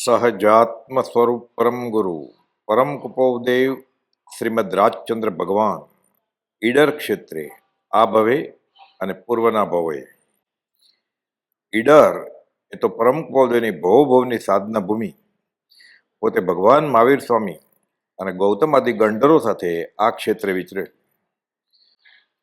સહજાત્મ સ્વરૂપ પરમ ગુરુ પરમ કુપોદેવ શ્રીમદ રાજચંદ્ર ભગવાન ઈડર ક્ષેત્રે આ ભવે અને પૂર્વના ભવે ઈડર એ તો પરમ કુપોદેવની ભવભવની સાધના ભૂમિ. પોતે ભગવાન મહાવીર સ્વામી અને ગૌતમ આદિ ગંડરો સાથે આ ક્ષેત્રે વિચરે.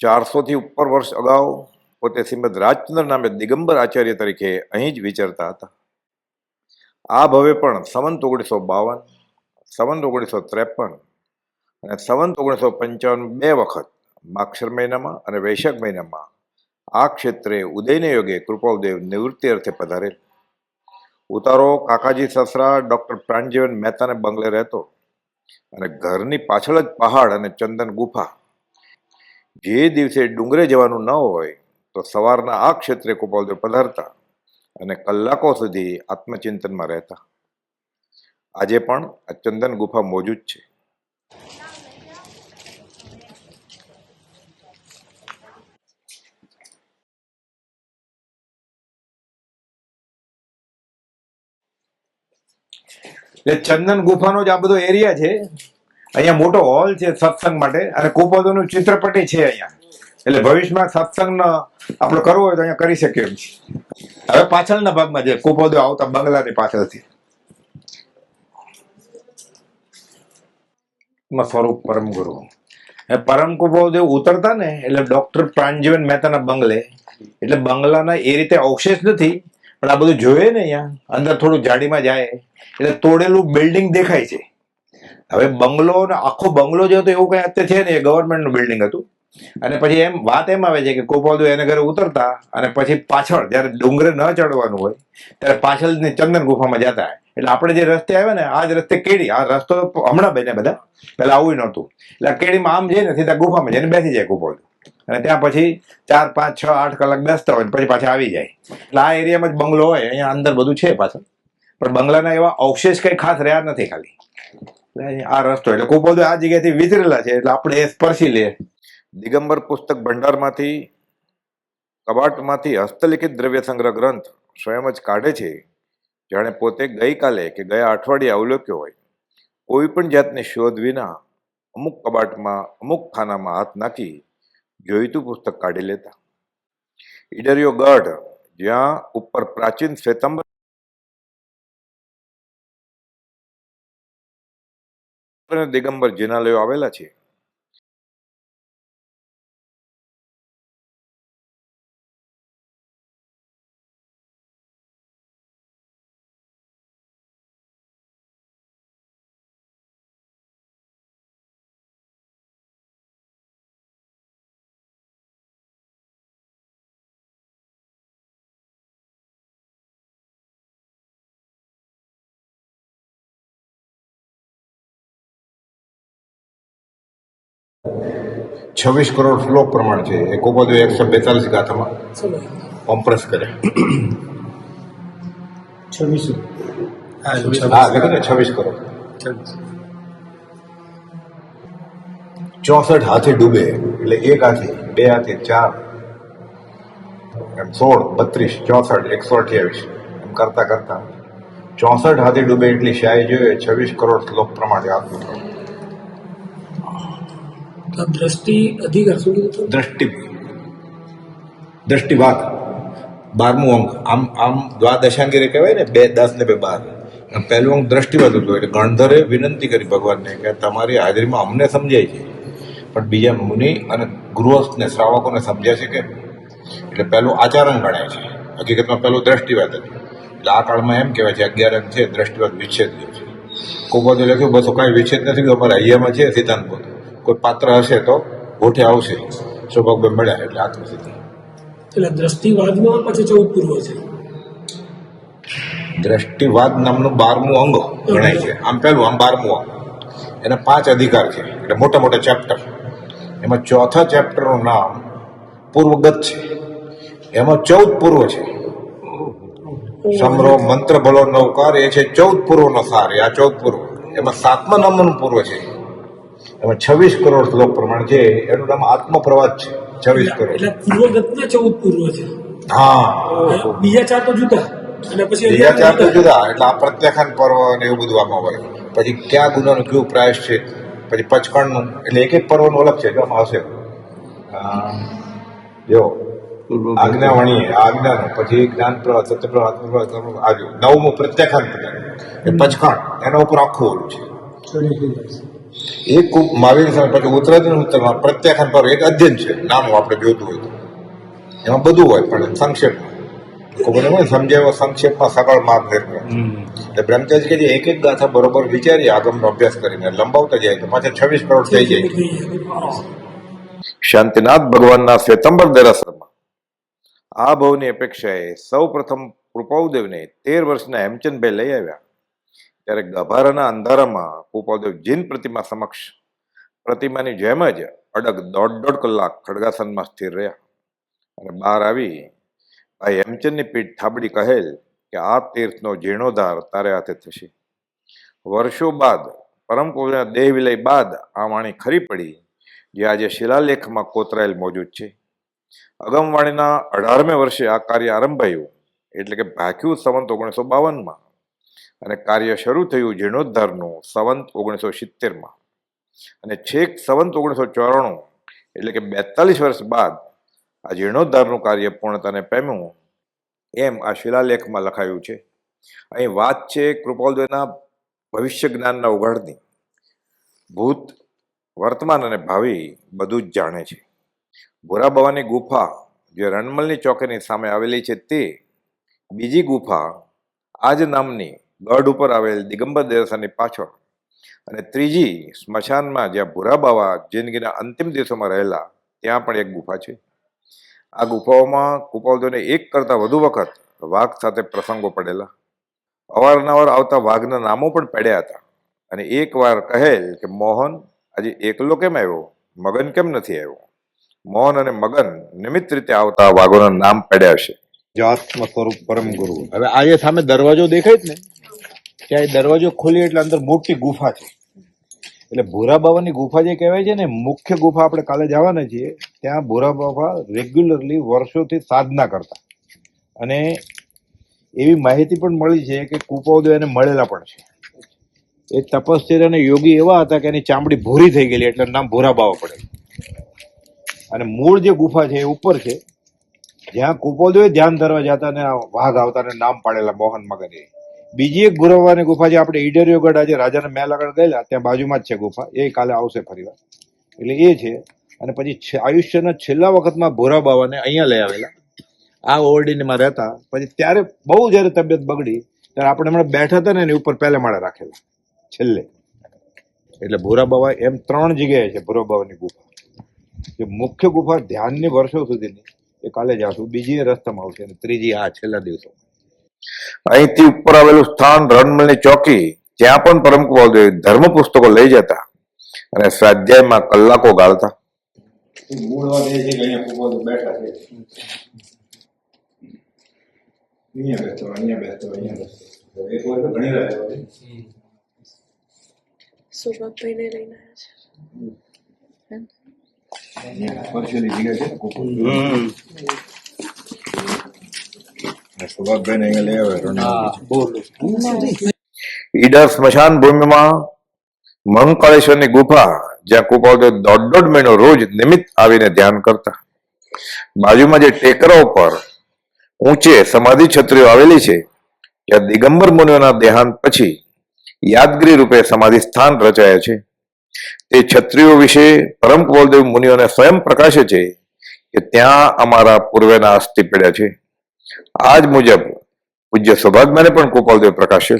ચારસોથી ઉપર વર્ષ અગાઉ પોતે શ્રીમદ રાજચંદ્ર નામે દિગંબર આચાર્ય તરીકે અહીં જ વિચરતા હતા. આ ભવે પણ સંવંત ઓગણીસો બાવન, સંવંત ઓગણીસો ત્રેપન અને સંવંત ઓગણીસો પંચાવન બે વખત માક્ષર મહિનામાં અને વૈશાખ મહિનામાં આ ક્ષેત્રે ઉદયને યોગે કૃપાલદેવ નિવૃત્તિ અર્થે પધારેલ. ઉતારો કાકાજી સસરા, ડૉક્ટર પ્રાણજીવન મહેતાને બંગલે રહેતો અને ઘરની પાછળ જ પહાડ અને ચંદન ગુફા. જે દિવસે ડુંગરે જવાનું ન હોય તો સવારના આ ક્ષેત્રે કૃપાલદેવ પધારતા અને કલાકો સુધી આત્મચિંતનમાં રહેતા. આજે પણ આ ચંદન ગુફા મોજૂદ છે. ચંદન ગુફાનો જ આ બધો એરિયા છે. અહીંયા મોટો હોલ છે સત્સંગ માટે અને કુપોદોનું ચિત્રપટી છે અહીંયા. એટલે ભવિષ્યમાં સત્સંગ આપણે કરવો હોય તો અહીંયા કરી શકીએ હવે પાછળના ભાગમાં છે કુપોદો આવતા બંગલાની પાછળથી. સ્વરૂપ પરમ ગુરુ. પરમ કુપોદેવ ઉતરતા ને એટલે ડોક્ટર પ્રાણજીવન મહેતાના બંગલે, એટલે બંગલાના એ રીતે અવશેષ નથી, પણ આ બધું જોઈએ ને અહીંયા, અંદર થોડું જાડીમાં જાય, એટલે તોડેલું બિલ્ડિંગ દેખાય છે. હવે બંગલો આખો બંગલો જે હતો એવું કઈ અત્યારે છે ને એ ગવર્મેન્ટનું બિલ્ડિંગ હતું. અને પછી એમ વાત એમ આવે છે કે કોપાલુ એને ઘરે ઉતરતા અને પછી પાછળ જ્યારે ડુંગરે ન ચડવાનું હોય, ત્યારે પાછળ ચંદન ગુફામાં જતા એટલે આપણે જે રસ્તે આવ્યા ને, આ જ રસ્તે કેડી. આ રસ્તો હમણાં બને બધા. પેલા આવું નહોતું. એટલે કેડીમાં આમ જઈને સીધા ગુફામાં જઈને બેસી જાય કોપાલુ અને ત્યાં પછી ચાર, પાંચ, છ, આઠ કલાક બેસતા હોય પછી પાછા આવી જાય. એટલે આ એરિયામાં જ બંગલો હોય. અહીંયા અંદર બધું છે પાછળ. પણ બંગલાના એવા અવશેષ કઈ ખાસ રહ્યા નથી ખાલી. આ રસ્તો. એટલે કોપાલુ આ જગ્યાથી વિચરેલા છે. એટલે આપણે એ સ્પર્શી લઈએ. દિગંબર પુસ્તક ભંડારમાંથી, કબાટમાંથી હસ્તલિખિત દ્રવ્ય સંગ્રહ ગ્રંથ સ્વયં જ કાઢે છે. જાણે પોતે ગઈકાલે કે ગયા અઠવાડિયે અવલોક્યો હોય. કોઈ પણ જાતની શોધ વિના અમુક કબાટમાં, અમુક ખાનામાં હાથ નાખી જોઈતું પુસ્તક કાઢી લેતા. ઈડરિયો ગઢ, જ્યાં ઉપર પ્રાચીન શ્વેતંબર દિગંબર જિનાલયો આવેલા છે. છવ્વીસ કરોડ શ્લોક પ્રમાણ છે. એ કોપાદુ એકસો બેતાલીસ ગાથામાં કોમ્પ્રેસ કરે. છવ્વીસ. હા લખે ને છવ્વીસ કરોડ. ચોસઠ હાથી ડૂબે એટલે એક હાથી બે હાથી ચાર એમ સોળ બત્રીસ ચોસઠ એકસો અઠ્યાવીસ એમ કરતા કરતા. ચોસઠ હાથી ડૂબે એટલી શાહી જોઈએ છવ્વીસ કરોડ શ્લોક પ્રમાણે તો દ્રષ્ટિ અધિકાર શું કીધું? દ્રષ્ટિ દ્રષ્ટિવાદ બારમું અંક આમ આમ દ્વાદશાંગીરે કહેવાય ને બે દસ ને બે બાર પહેલું અંક દ્રષ્ટિવાદ હતું એટલે ગણધરે વિનંતી કરી ભગવાનને કે તમારી હાજરીમાં અમને સમજાય છે પણ બીજા મુનિ અને ગૃહસ્થને શ્રાવકોને સમજ્યા છે કે એટલે પહેલું આચરણ ગણાય છે હકીકતમાં પહેલું દ્રષ્ટિવાદ હતું એટલે આ કાળમાં એમ કહેવાય છે અગિયાર અંક છે દ્રષ્ટિવાદ વિચ્છેદ છે કોપોદે લખ્યું બસો કાંઈ વિચ્છેદ નથી અમારા અહીંયામાં છે સિદ્ધાંત બોધ કોઈ પાત્ર હશે તો ગોઠે આવશે. સૌભાગભાઈ મળ્યા એટલે આત્મસિદ્ધિ એટલે દ્રષ્ટિવાદમાં પછી ચૌદ પૂર્વ છે. દ્રષ્ટિવાદ નામનું બારમું અંગ ગણાય છે. આમ પહેલું આમ બારમું અંગ. એના પાંચ અધિકાર છે. એટલે મોટા મોટા ચેપ્ટર એમાં ચોથા ચેપ્ટરનું નામ પૂર્વગત છે. એમાં ચૌદ પૂર્વ છે. સમરો મંત્ર ભલો નવકાર એ છે ચૌદ પૂર્વનો સાર. એ આ ચૌદ પૂર્વ. એમાં સાતમા નામનું પૂર્વ છે. એમાં છવ્વીસ કરોડ શ્લોક પ્રમાણ છે એનું નામ આત્મપ્રવાદ છે. છવ્વીસ કરોડ. એટલે પૂર્વગતના ચૌદ પૂર્વ છે. હા. બીજા ચાર તો જુદા. અને પછી બીજા ચાર તો જુદા. એટલે આ પ્રત્યાખ્યાન પર્વ ને એવું બધું આમાં હોય. પછી ક્યાં ગુનાનું કયું પ્રાયશ છે? પછી પચકણનું. એટલે એક એક પર્વનું અલગ છે. જો આમાં હશે. આ, જો આજ્ઞાવાણી આજ્ઞાનું પછી જ્ઞાન પ્રવાહ સત્ય પ્રવાહ આત્મ પ્રવાહ આજુ નવમું પ્રત્યાખ્યાન પ્રકાર એ પચકણ. એના ઉપર આખું ઓલું છે. એક કુપ મહાવીર સ્વામી પછી ઉત્તરાયણ ઉત્તરમાં પ્રત્યાખ્યાન પર એક અધ્યયન છે નાનું આપણે જોતું હોય તો. એમાં બધું હોય પણ સંક્ષેપમાં. ખબર હોય સમજાવ્યો સંક્ષેપમાં સરળ માર્ગ નિર્ણય એટલે બ્રહ્મચારી કે જે એક એક ગાથા બરોબર વિચારી આગમનો અભ્યાસ કરીને. લંબાવતા જાય તો પાછા છવ્વીસ કરોડ થઈ જાય. શાંતિનાથ ભગવાનના શ્વેતંબર દેરાસરમાં. આ ભવની અપેક્ષાએ સૌ પ્રથમ કૃપાઉદેવને તેર વર્ષના હેમચંદભાઈ લઈ આવ્યા. ત્યારે ગભારાના અંધારામાં કૃપાઉદેવ જીન પ્રતિમા સમક્ષ પ્રતિમાની જેમ જ અડગ દોઢ દોઢ કલાક ખડગાસનમાં સ્થિર રહ્યા. અને બહાર આવી ભાઈ હેમચંદની પીઠ થાબડી કહેલ કે આ તીર્થનો જીર્ણોદ્ધાર તારે હાથે થશે. વર્ષો બાદ, પરમ પૂજ્યના દેહ વિલય બાદ આ વાણી ખરી પડી, જે આજે શિલાલેખમાં કોતરાયેલ મોજૂદ છે. અગમવાણીના અઢારમે વર્ષે આ કાર્ય આરંભાયું એટલે કે ભાખ્યું સંવંત ઓગણીસો બાવનમાં. અને કાર્ય શરૂ થયું જીર્ણોદ્ધારનું સંવંત ઓગણીસો સિત્તેરમાં. અને છેક સંવંત ઓગણીસો ચોરાણું, એટલે કે બેતાલીસ વર્ષ બાદ આ જીર્ણોદ્ધારનું કાર્ય પૂર્ણતાને પામ્યું એમ આ શિલાલેખમાં લખાયું છે. અહીં વાત છે કૃપાલદેવના ભવિષ્ય જ્ઞાનના ઉઘાડની. ભૂત, વર્તમાન અને ભાવિ બધું જ જાણે છે. ભોરા બાવાની ગુફા જે રણમલની ચોકીની સામે આવેલી છે તે બીજી ગુફા આ જ નામની ગઢ ઉપર આવેલ દિગંબર દેવસ્થાનની પાછળ. અને ત્રીજી સ્મશાનમાં જ્યાં ભૂરા બાવા જિંદગીના અંતિમ દિવસોમાં રહેલા ત્યાં પણ એક ગુફા છે. આ ગુફાઓમાં કુપાવદોને એક કરતાં વધુ વખત વાઘ સાથે પ્રસંગો પડેલા. અવારનવાર આવતા વાઘના નામો પણ પડ્યા હતા. અને એકવાર કહેલ કે મોહન આજે એકલો કેમ આવ્યો? મગન કેમ નથી આવ્યો? મોહન અને મગન નિમિત્ત રીતે આવતા વાઘોના નામ પડ્યા છે. જાત્મ સ્વરૂપ પરમ ગુરુ. હવે આ સામે દરવાજો દેખાય જ ને. ત્યાં એ દરવાજો ખોલીએ એટલે અંદર મોટી ગુફા છે. એટલે ભૂરા બાવાની ગુફા જે કહેવાય છે ને, મુખ્ય ગુફા આપણે કાલે જવાના છીએ, ત્યાં ભૂરા બાબા રેગ્યુલરલી વર્ષોથી સાધના કરતા. અને એવી માહિતી પણ મળી છે કે કુપાવદેવ એને મળેલા પણ છે. એ તપસ્વી અને યોગી એવા હતા કે એની ચામડી ભૂરી થઈ ગયેલી, એટલે નામ ભૂરા બાવા પડે. અને મૂળ જે ગુફા છે એ ઉપર છે, જ્યાં કુપોલદેવે ધ્યાન ધરવા જતા ને આ વાઘ આવતા ને નામ પાડેલા મોહન મગન બીજી એક ગુરવાની ગુફા જે આપણે ઈડરિયોગઢ આજે રાજાના મહેલ આગળ ગયેલા, ત્યાં બાજુમાં જ છે ગુફા. એ કાલે આવશે ફરીવાર એટલે એ છે. અને પછી આયુષ્યના છેલ્લા વખતમાં ભોરા બાવાને અહીંયા લઈ આવેલા. આ ઓરડીમાં રહેતા પછી ત્યારે બહુ જ્યારે તબિયત બગડી, ત્યારે આપણે હમણાં બેઠા હતા ને એની ઉપર પહેલે માળે રાખેલા. છેલ્લે. એટલે ભોરા બાવા એમ ત્રણ જગ્યાએ છે, ભોરા બાવાની ગુફા. જે મુખ્ય ગુફા ધ્યાનની વર્ષો સુધીની. એ કાલે જાશું બીજી રસ્તામાં આવશે. અને ત્રીજી આ છેલ્લા દિવસો અહીંથી ઉપર આવેલું સ્થાન રણમલની ચોકી ત્યાં પણ પરમ કુપાલદેવ ધર્મ પુસ્તકો લઈ જતા અને સ્વાધ્યાયમાં કલાકો ગાળતા. સુરભભાઈને લઈને આવ્યા જગ્યા છે ને અહીંયા લઈ આવે ઈડર સ્મશાન ભૂમિમાં મહંકાળેશ્વરની ગુફા, જ્યાં કુપાલદેવ દોઢ દોઢ મહિનો રોજ નિમિત્ત આવીને ધ્યાન કરતા. બાજુમાં જે ટેકરા ઉપર ઊંચે સમાધિ છત્રીઓ આવેલી છે ત્યાં દિગંબર મુનિઓના દેહાંત પછી યાદગીરી રૂપે સમાધિ સ્થાન રચાયા છે. તે છત્રીઓ વિશે પરમ કુપાલદેવ મુનિઓને સ્વયં પ્રકાશે છે કે ત્યાં અમારા પૂર્વેના અસ્થિ પડ્યા છે. આ જ મુજબ પૂજ્ય સૌભાગ્યને પણ ગોપાલદેવ પ્રકાશે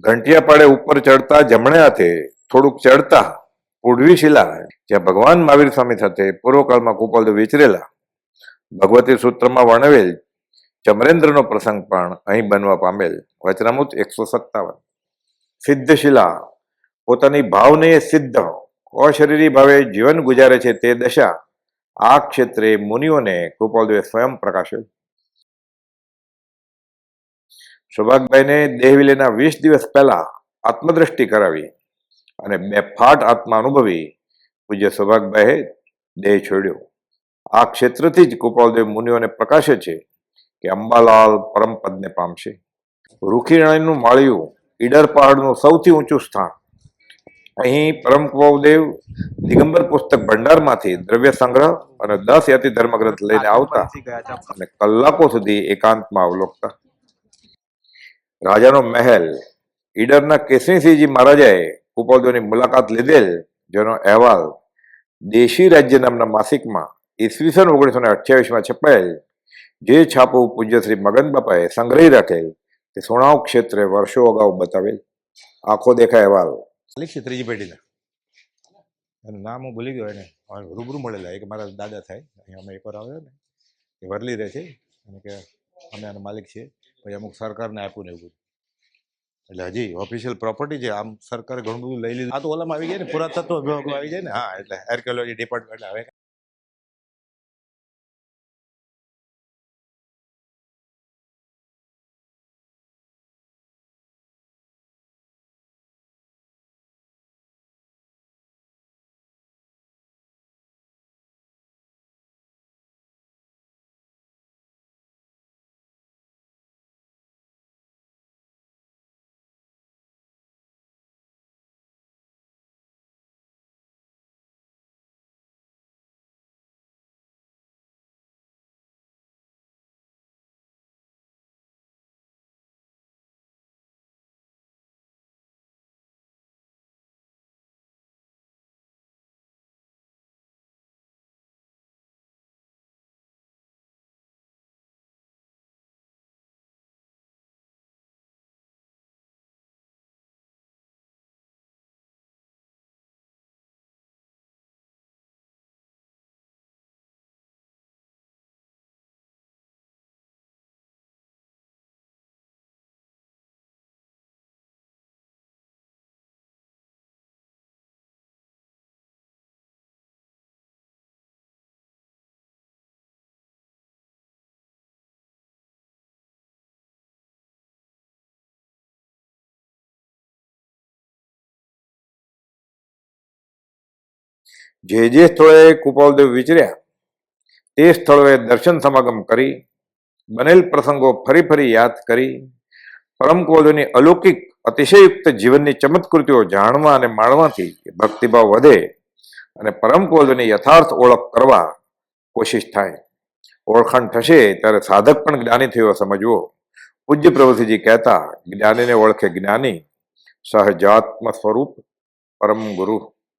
ઘંટિયા પાડે ઉપર ચડતા જમણે હાથે, થોડુંક ચડતા પૂર્વી શિલા જ્યાં ભગવાન મહાવીર સ્વામી સાથે પૂર્વકાળમાં કુપાલદેવ વિચરેલા. ભગવતી સૂત્રમાં વર્ણવેલ ચમરેન્દ્રનો પ્રસંગ પણ અહીં બનવા પામેલ. વચનામૃત એકસો સત્તાવન. સિદ્ધશિલા પોતાની ભાવને સિદ્ધ. અશરીરી ભાવે જીવન ગુજારે છે તે દશા. આ ક્ષેત્રે મુનિઓને કૃપાલદેવે સ્વયં પ્રકાશેલ સૌભાગભાઈને દેહ વિલેના વીસ દિવસ પહેલા આત્મદ્રષ્ટિ કરાવી અને બે ફાટ આત્મા અનુભવી પૂજ્ય સૌભાગભાઈએ દેહ છોડ્યો. આ ક્ષેત્રથી જ ગોપાલદેવ મુનિઓને પ્રકાશે છે કે અંબાલાલ પરમપદને પામશે. રૂખીરાણીનું માળિયું ઈડર પહાડનું સૌથી ઊંચું સ્થાન. અહીં પરમ કૃપાલદેવ દિગંબર પુસ્તક ભંડારમાંથી દ્રવ્ય સંગ્રહ અને દસ યાતિ ધર્મગ્રંથ લઈને આવતા અને કલાકો સુધી એકાંતમાં અવલોકતા. રાજાનો મહેલ ઈડરના કેસરીસિંહજી મહારાજાએ કૃપાલદેવની મુલાકાત લીધેલ, જેનો અહેવાલ દેશી રાજ્ય નામના માસિકમાં ઈસવીસન ઓગણીસો ને અઠ્યાવીસમાં છપાયેલ, જે છાપું પૂજ્ય શ્રી મગન બાપાએ સંગ્રહી રાખેલ, તે સુણાવ ક્ષેત્રે વર્ષો અગાઉ બતાવેલ. આખો દેખાય અહેવાલ. લખીએ ત્રીજી પેઢીના. એનું નામ હું ભૂલી ગયો, એને રૂબરૂ મળેલા. એક મારા દાદા થાય, અહીંયા અમે એકવાર આવ્યો ને, એ વરલી રહે છે, અને કે અમે આના માલિક છીએ. પછી અમુક સરકારને આપ્યું ને એવું બધું. એટલે હજી ઓફિશિયલ પ્રોપર્ટી છે આમ સરકારે ઘણું બધું લઈ લીધું. આ તો ઓલામાં આવી જાય ને પુરાતત્વ વિભાગમાં આવી જાય ને? હા, એટલે આર્કિયોલોજી ડિપાર્ટમેન્ટ હવે જે જે સ્થળોએ કૃપાલદેવ વિચર્યા, તે સ્થળોએ દર્શન સમાગમ કરી, બનેલ પ્રસંગો ફરી ફરી યાદ કરી, પરમ કુપાલદેવની અલૌકિક, અતિશયુક્ત જીવનની ચમત્કૃતિઓ જાણવા અને માણવાથી ભક્તિભાવ વધે અને પરમ કુપાલદેવની યથાર્થ ઓળખ કરવા કોશિશ થાય. ઓળખાણ થશે ત્યારે સાધક પણ જ્ઞાની થયો સમજવો. પૂજ્ય પ્રભુજીજી કહેતા, જ્ઞાનીને ઓળખે જ્ઞાની સહજાત્મ સ્વરૂપ પરમ ગુરુ.